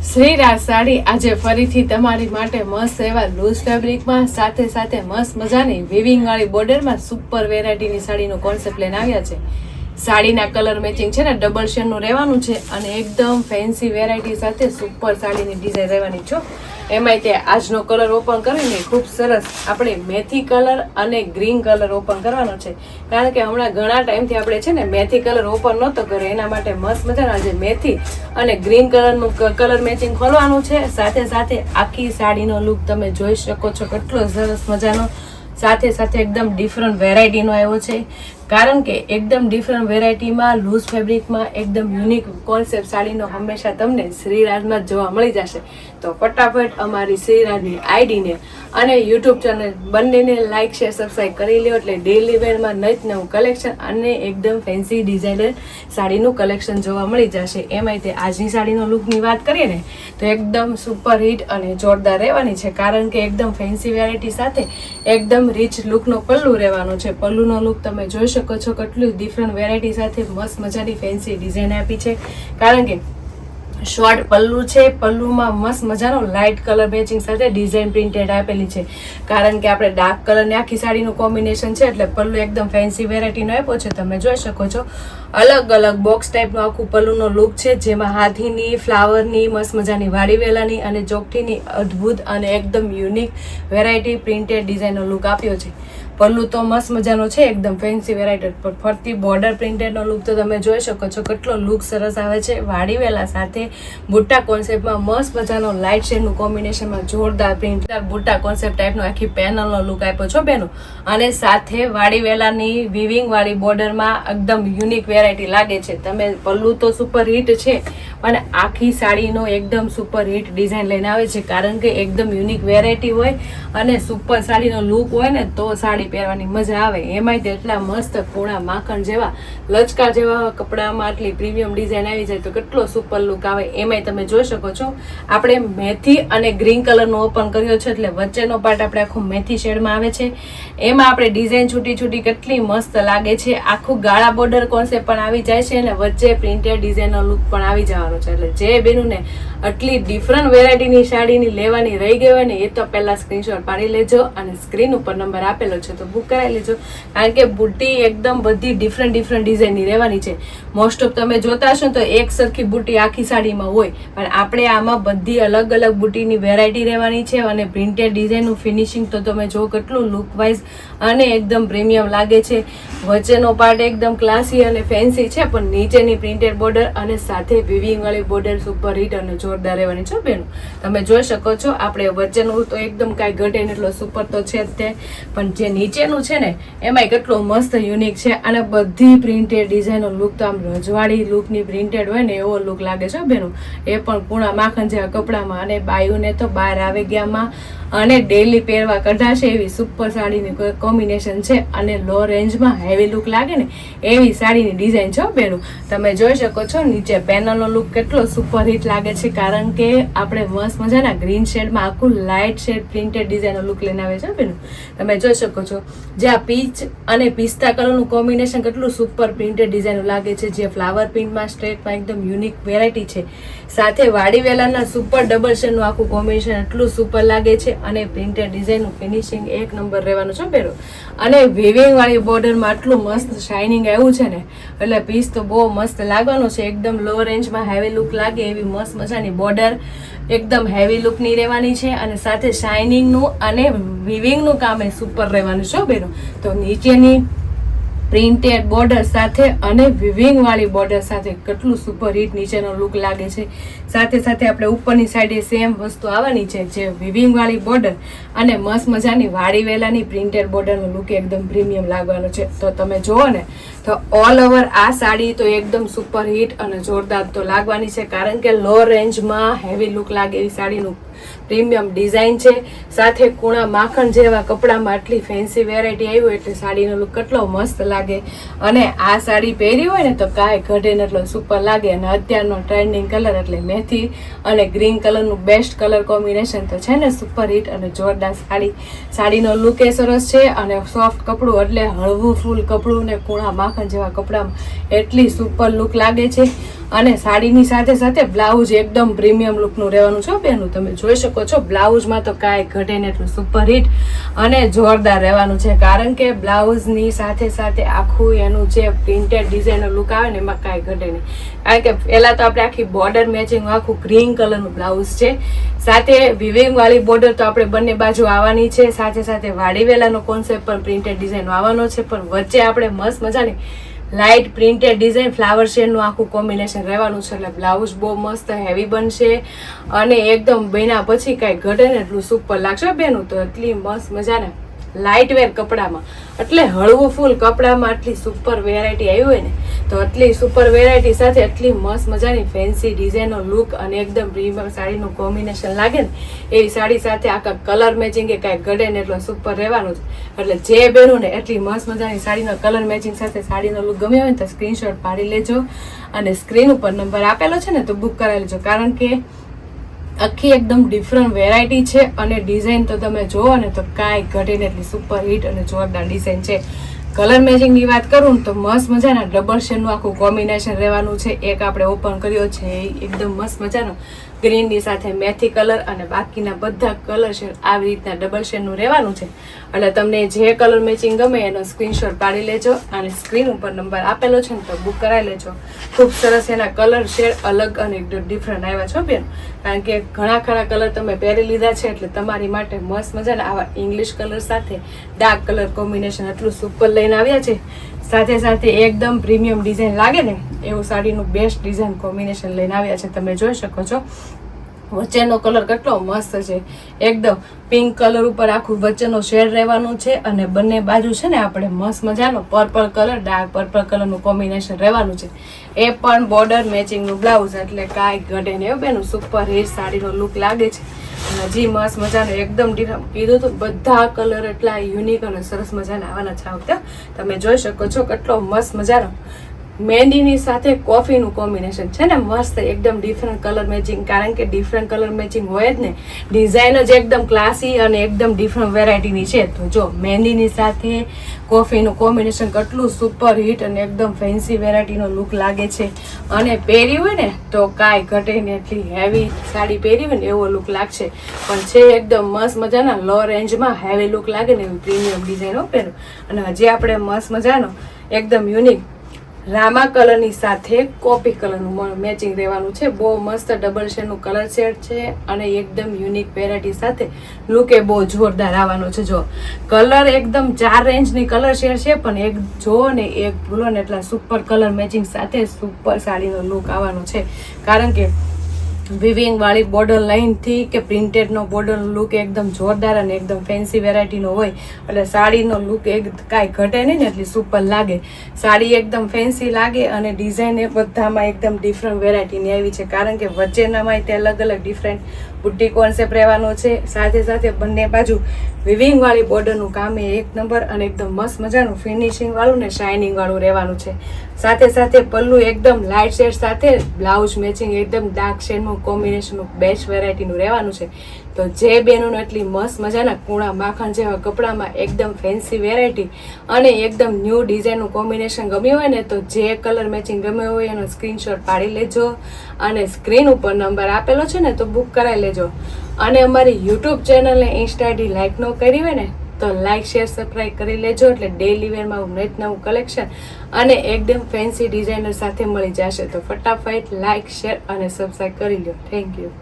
શ્રીરાજ સાડી આજે ફરીથી તમારી માટે મસ્ત એવા લૂઝ ફેબ્રિકમાં સાથે સાથે મસ્ત મજાની વિવિંગ વાળી બોર્ડરમાં સુપર વેરાયટીની સાડીનો કોન્સેપ્ટ લઈને આવ્યા છે. સાડીના કલર મેચિંગ છે ને ડબલ શેડનું રહેવાનું છે અને એકદમ ફેન્સી વેરાયટી સાથે સુપર સાડીની ડિઝાઇન રહેવાની છો એમાંય તે આજનો કલર ઓપન કરીને ખૂબ સરસ આપણે મેથી કલર અને ગ્રીન કલર ઓપન કરવાનો છે. કારણ કે હમણાં ઘણા ટાઈમથી આપણે છે ને, મેથી કલર ઓપન નહોતો કર્યો. એના માટે મસ્ત મજાનો આજે મેથી અને ગ્રીન કલરનું કલર મેચિંગ ખોલવાનું છે. સાથે સાથે આખી સાડીનો લુક તમે જોઈ શકો છો. કેટલો સરસ મજાનો. સાથે સાથે એકદમ ડિફરન્ટ વેરાયટીનો આવ્યો છે. કારણ કે એકદમ ડિફરન્ટ વેરાયટીમાં લૂઝ ફેબ્રિકમાં એકદમ યુનિક કોન્સેપ્ટ સાડીનો હંમેશા તમને શ્રીરાજમાં જોવા મળી જશે. તો ફટાફટ અમારી શ્રીરાજની આઈડીને અને યુટ્યુબ ચેનલ બંનેને લાઇક શેર સબસ્ક્રાઈબ કરી લ્યો એટલે ડેલી વેરમાં નત નવું કલેક્શન અને એકદમ ફેન્સી ડિઝાઇનર સાડીનું કલેક્શન જોવા મળી જશે. એમાંય તે આજની સાડીનો લુકની વાત કરીએ ને, તો એકદમ સુપર હિટ અને જોરદાર રહેવાની છે. કારણ કે એકદમ ફેન્સી વેરાયટી સાથે એકદમ રીચ લુકનો પલ્લુ રહેવાનો છે. પલ્લુનો લુક તમે જોઈ શકો છો કેટલું ડિફરન્ટ વેરાયટી સાથે મસ્ત મજાની ફેન્સી ડિઝાઇન આપી છે. કારણ કે શોર્ટ પલ્લુ છે, પલ્લુમાં મસ્ત મજાનો લાઇટ કલર મેચિંગ સાથે ડિઝાઇન પ્રિન્ટેડ આપેલી છે. કારણ કે આપણે ડાર્ક કલરની આખી સાડીનું કોમ્બિનેશન છે, એટલે પલ્લુ એકદમ ફેન્સી વેરાયટીનો આપ્યો છે, તમે જોઈ શકો છો. અલગ અલગ બોક્સ ટાઈપનું આખું પલ્લુનો લુક છે, જેમાં હાથીની ફ્લાવરની મસ્ત મજાની વાડીવેલાની અને ચોકઠીની અદ્ભુત અને એકદમ યુનિક વેરાયટી પ્રિન્ટેડ ડિઝાઇનનો લુક આપ્યો છે. પલ્લુ તો મસ્ત મજાનો છે, એકદમ ફેન્સી વેરાયટી પર ફરતી બોર્ડર પ્રિન્ટેડનો લુક તો તમે જોઈ શકો છો, કેટલો લુક સરસ આવે છે. વાડીવેલા સાથે બુટ્ટા કોન્સેપ્ટમાં મસ્ત મજાનો લાઇટ શેડનું કોમ્બિનેશનમાં જોરદાર પ્રિન્ટ બુટ્ટા કોન્સેપ્ટ ટાઈપનો આખી પેનલનો લુક આપ્યો છો બેનો. અને સાથે વાડીવેલાની વિવિંગવાળી બોર્ડરમાં એકદમ યુનિક વેરાયટી લાગે છે. તમે પલ્લુ તો સુપર હિટ છે. પણ આખી સાડીનો એકદમ સુપર હિટ ડિઝાઇન લઈને આવે છે. કારણ કે એકદમ યુનિક વેરાયટી હોય અને સુપર સાડીનો લુક હોય ને તો સાડી પહેરવાની મજા આવે. એમાંય તેટલા મસ્ત પૂણા માખણ જેવા, લચકા જેવા કપડામાં આટલી પ્રીમિયમ ડિઝાઇન આવી જાય તો કેટલો સુપર લુક આવે. એમાંય તમે જોઈ શકો છો. આપણે મેથી અને ગ્રીન કલરનો ઓપન કર્યો છે એટલે વચ્ચેનો પાર્ટ આપણે આખું મેથી શેડમાં આવે છે. એમાં આપણે ડિઝાઇન છૂટી છૂટી કેટલી મસ્ત લાગે છે. આખું ગાળા બોર્ડર કોન્સેપ્ટ પણ આવી જાય છે અને વચ્ચે પ્રિન્ટેડ ડિઝાઇનનો લુક પણ આવી જવાનો છે. એટલે જે બેનુને આટલી ડિફરન્ટ વેરાયટીની સાડીની લેવાની રહી ગઈ હોય ને, એ તો પહેલા સ્ક્રીનશોટ પાડી લેજો અને સ્ક્રીન ઉપર નંબર આપેલો છે તો બુક કરાવી લેજો. કારણ કે બુટ્ટી એકદમ બધી ડિફરન્ટ ડિફરન્ટ ડિઝાઇનની રહેવાની છે. મોસ્ટ ઓફ તમે જોતા હશો તો એક સરખી બુટ્ટી આખી સાડીમાં હોય. પણ આપણે આમાં બધી અલગ અલગ બુટ્ટીની વેરાયટી રહેવાની છે અને પ્રિન્ટેડ ડિઝાઇનનું ફિનિશિંગ તો તમે જો કેટલું લુક વાઇઝ અને એકદમ પ્રીમિયમ લાગે છે. વચ્ચેનો પાર્ટ એકદમ ક્લાસી અને ફેન્સી છે, પણ નીચેની પ્રિન્ટેડ બોર્ડર અને સાથે વિવિંગ વાળી બોર્ડર સુપર હિટ અને જોરદાર રહેવાની છે, બેનો. તમે જોઈ શકો છો, આપણે વચ્ચેનું તો એકદમ કાંઈ ઘટે ને એટલો સુપર તો છે જ તે. પણ જે નીચેનું છે ને, એમાંય કેટલો મસ્ત યુનિક છે. અને બધી પ્રિન્ટેડ ડિઝાઇનનો લુક તો આમ રજવાડી લુકની પ્રિન્ટેડ હોય ને, એવો લુક લાગે છે, બેનો. એ પણ પૂણા માખણ જેવા કપડામાં અને બાયુને તો બહાર આવે ગયામાં અને ડેલી પહેરવા કઢાશે એવી સુપર સાડીની કોમ્બિનેશન છે અને લો રેન્જમાં હેવી લુક લાગે ને, એવી સાડીની ડિઝાઇન છે બેનું. તમે જોઈ શકો છો નીચે પેનલનો લુક કેટલો સુપર હિટ લાગે છે, કારણ કે આપણે મસ્ત મજાના ગ્રીન શેડમાં આખું લાઇટ શેડ પ્રિન્ટેડ ડિઝાઇનનો લુક લઈને આવે છે બેનું. તમે જોઈ શકો છો જે આ પીચ અને પિસ્તા કલરનું કોમ્બિનેશન કેટલું સુપર પ્રિન્ટેડ ડિઝાઇન લાગે છે, જે ફ્લાવર પ્રિન્ટમાં સ્ટ્રેટમાં એકદમ યુનિક વેરાયટી છે. સાથે વાડીવેલાના સુપર ડબલ શેડનું આખું કોમ્બિનેશન એટલું સુપર લાગે છે અને પ્રિન્ટેડ ડિઝાઇનનું ફિનિશિંગ એક નંબર રહેવાનું છે બેરો અને વિવિંગવાળી બોર્ડરમાં આટલું મસ્ત શાઇનિંગ આવ્યું છે ને, એટલે પીસ તો બહુ મસ્ત લાગવાનો છે, એકદમ લો રેન્જમાં હેવી લુક લાગે એવી મસ્ત મજાની બોર્ડર એકદમ હેવી લુકની રહેવાની છે અને સાથે શાઇનિંગનું અને વિવિંગનું કામ એ સુપર રહેવાનું છે બેનો. તો નીચેની પ્રિન્ટેડ બોર્ડર સાથે અને વિવિંગવાળી બોર્ડર સાથે કેટલું સુપર હિટ નીચેનો લુક લાગે છે. સાથે સાથે આપણે ઉપરની સાઈડે સેમ વસ્તુ આવવાની છે, જે વિવિંગ વાળી બોર્ડર અને મસ્ત મજાની વાળી વેલાની પ્રિન્ટેડ બોર્ડરનો લુક એકદમ પ્રીમિયમ લાગવાનો છે. તો તમે જુઓ ને, તો ઓલ ઓવર આ સાડી તો એકદમ સુપર હિટ અને જોરદાર તો લાગવાની છે, કારણ કે લો રેન્જમાં હેવી લુક લાગે એવી સાડીનું પ્રીમિયમ ડિઝાઇન છે. સાથે કુણા માખણ જેવા કપડામાં આટલી ફેન્સી વેરાયટી આવી હોય એટલે સાડીનો લુક કેટલો મસ્ત લાગે. અને આ સાડી પહેરી હોય ને તો કાંઈ ઘટે એટલો સુપર લાગે. અને અત્યારનો ટ્રેન્ડિંગ કલર એટલે મેથી અને ગ્રીન કલરનું બેસ્ટ કલર કોમ્બિનેશન તો છે ને સુપર હિટ અને જોરદાર સાડી. સાડીનો લુક એ સરસ છે અને સોફ્ટ કપડું એટલે હળવું ફૂલ કપડું ને કુણા માખણ જેવા કપડામાં એટલી સુપર લુક લાગે છે. અને સાડીની સાથે સાથે બ્લાઉઝ એકદમ પ્રીમિયમ લુકનું રહેવાનું છે બેનું. તમે જોઈ શકો છો, બ્લાઉઝમાં તો કાંઈ ઘટે ને એટલું સુપર હિટ અને જોરદાર રહેવાનું છે. કારણ કે બ્લાઉઝની સાથે સાથે આખું એનું જે પ્રિન્ટેડ ડિઝાઇનનો લુક આવે ને એમાં કાંઈ ઘટે નહીં. કારણ કે પહેલાં તો આપણે આખી બોર્ડર મેચિંગ આખું ગ્રીન કલરનું બ્લાઉઝ છે. સાથે વિવિંગ વાળી બોર્ડર તો આપણે બંને બાજુ આવવાની છે. સાથે સાથે વાડીવેલાનો કોન્સેપ્ટ પણ પ્રિન્ટેડ ડિઝાઇન આવવાનો છે. પણ વચ્ચે આપણે મસ્ત મજાની લાઇટ પ્રિન્ટેડ ડિઝાઇન ફ્લાવર શેડનું આખું કોમ્બિનેશન રહેવાનું છે એટલે બ્લાઉઝ બહુ મસ્ત હેવી બનશે. અને એકદમ બન્યા પછી કાંઈ ઘટે ને એટલું સુપર લાગશે. બેનું તો એટલી મસ્ત મજાના લાઇટ વેર કપડામાં. એટલે હળવું ફૂલ કપડામાં આટલી સુપર વેરાયટી આવી હોય ને, તો આટલી સુપર વેરાયટી સાથે એટલી મસ્ત મજાની ફેન્સી ડિઝાઇનનો લુક અને એકદમ પ્રીમિયમ સાડીનું કોમ્બિનેશન લાગે ને એવી સાડી સાથે આખા કલર મેચિંગ કે કાંઈ ગળે ને એટલો સુપર રહેવાનું છે. એટલે જે બેનું ને એટલી મસ્ત મજાની સાડીનો કલર મેચિંગ સાથે સાડીનો લુક ગમ્યો હોય ને તો સ્ક્રીનશોટ પાડી લેજો. અને સ્ક્રીન ઉપર નંબર આપેલો છે ને તો બુક કરાવી લેજો. કારણ કે આખી એકદમ ડિફરન્ટ વેરાયટી છે અને ડિઝાઇન તો તમે જુઓ ને તો કાંઈ ઘટીને એટલી સુપર હિટ અને જોરદાર ડિઝાઇન છે. કલર મેચિંગની વાત કરું તો મસ્ત મજાના ડબલ શેડનું આખું કોમ્બિનેશન રહેવાનું છે. એક આપણે ઓપન કર્યો છે એકદમ મસ્ત મજાનો. ગ્રીનની સાથે મેથી કલર અને બાકીના બધા કલર શેડ આવી રીતના ડબલ શેડનું રહેવાનું છે. એટલે તમને જે કલર મેચિંગ ગમે એનો સ્ક્રીનશોટ પાડી લેજો અને સ્ક્રીન ઉપર નંબર આપેલો છે ને તો બુક કરાવી લેજો. ખૂબ સરસ એના કલર શેડ અલગ અને એકદમ ડિફરન્ટ આવ્યા છો બેન. કારણ કે ઘણા ખરા કલર તમે પહેરી લીધા છે એટલે તમારી માટે મસ્ત મજાના આવા ઇંગ્લિશ કલર સાથે ડાર્ક કલર કોમ્બિનેશન એટલું સુપર લઈને આવ્યા છે, સાથે સાથે એકદમ પ્રીમિયમ ડિઝાઇન લાગે ને, એવું સાડીનું બેસ્ટ ડિઝાઇન કોમ્બિનેશન લઈને આવ્યા છે, તમે જોઈ શકો છો. વચ્ચેનો કલર કેટલો મસ્ત છે. એકદમ પિંક કલર ઉપર આખું વચ્ચેનો શેડ રહેવાનું છે અને બંને બાજુ છે ને આપણે મસ્ત મજાનો પર્પલ કલર ડાર્ક પર્પલ કલરનું કોમ્બિનેશન રહેવાનું છે. એ પણ બોર્ડર મેચિંગનું બ્લાઉઝ એટલે કાંઈ ઘટે ને એવું બેનું સુપર હિટ સાડીનો લુક લાગે છે. અને હજી મસ્ત મજાનો એકદમ કીધું તો બધા કલર એટલા યુનિક અને સરસ મજાના આવવાના છે આવતા. તમે જોઈ શકો છો કેટલો મસ્ત મજાનો મહેંદીની સાથે કોફીનું કોમ્બિનેશન છે ને, મસ્ત એકદમ ડિફરન્ટ કલર મેચિંગ કારણ કે ડિફરન્ટ કલર મેચિંગ હોય જ ને ડિઝાઇન જ એકદમ ક્લાસી અને એકદમ ડિફરન્ટ વેરાયટીની છે. તો જો મહેંદીની સાથે કોફીનું કોમ્બિનેશન કેટલું સુપર હિટ અને એકદમ ફેન્સી વેરાયટીનો લુક લાગે છે. અને પહેરી હોય ને, તો કાંઈ ઘટે ને એટલી હેવી સાડી પહેરી હોય ને, એવો લુક લાગશે. પણ છે એકદમ મસ્ત મજાના લો રેન્જમાં હેવી લુક લાગે ને, એવી પ્રીમિયમ ડિઝાઇનો પહેરો. અને હજી આપણે મસ્ત મજાનો, એકદમ યુનિક રામા કલરની સાથે કોપી કલરનું મેચિંગ રહેવાનું છે. બહુ મસ્ત ડબલ શેડનું કલર શેડ છે અને એકદમ યુનિક વેરાયટી સાથે લુક બહુ જોરદાર આવવાનો છે. જો કલર એકદમ ચાર રેન્જની કલર શેડ છે, પણ એક જો ને એક ભૂલો ને એટલા સુપર કલર મેચિંગ સાથે સુપર સાડીનો લુક આવવાનો છે. કારણ કે વિવિંગ વાળી બોર્ડર લાઇનથી કે પ્રિન્ટેડનો બોર્ડર લુક એકદમ જોરદાર અને એકદમ ફેન્સી વેરાયટીનો હોય, એટલે સાડીનો લુક એક કાંઈ ઘટે નહીં ને એટલી સુપર લાગે. સાડી એકદમ ફેન્સી લાગે અને ડિઝાઇન એ બધામાં એકદમ ડિફરન્ટ વેરાયટીની આવી છે. કારણ કે વચ્ચેનામાં તે અલગ અલગ ડિફરન્ટ બુટ્ટી કોન્સેપ્ટ રહેવાનો છે. સાથે સાથે બંને બાજુ વિવિંગવાળી બોર્ડરનું કામ એ એક નંબર અને એકદમ મસ્ત મજાનું ફિનિશિંગવાળું ને શાઇનિંગ વાળું રહેવાનું છે. સાથે સાથે પલ્લું એકદમ લાઇટ શેડ સાથે બ્લાઉઝ મેચિંગ એકદમ ડાર્ક શેડનું કોમ્બિનેશનનું બેસ્ટ વેરાયટીનું રહેવાનું છે. તો જે બહેનોને એટલી મસ્ત મજાના કૂણા માખણ જેવા કપડામાં એકદમ ફેન્સી વેરાયટી અને એકદમ ન્યૂ ડિઝાઇનનું કોમ્બિનેશન ગમ્યું હોય ને તો જે કલર મેચિંગ ગમ્યો હોય એનો સ્ક્રીનશોટ પાડી લેજો અને સ્ક્રીન ઉપર નંબર આપેલો છે ને તો બુક કરાવી લેજો. અને અમારી યુટ્યુબ ચેનલને ઇન્સ્ટા આઈડી લાઇક ન કરી હોય ને તો લાઇક શેર સબસ્ક્રાઈબ કરી લેજો એટલે ડેલી વેરમાં નેટ નવું કલેક્શન અને એકદમ ફેન્સી ડિઝાઇનર સાથે મળી જશે. તો ફટાફટ લાઇક શેર અને સબસ્ક્રાઈબ કરી લો થેન્ક યુ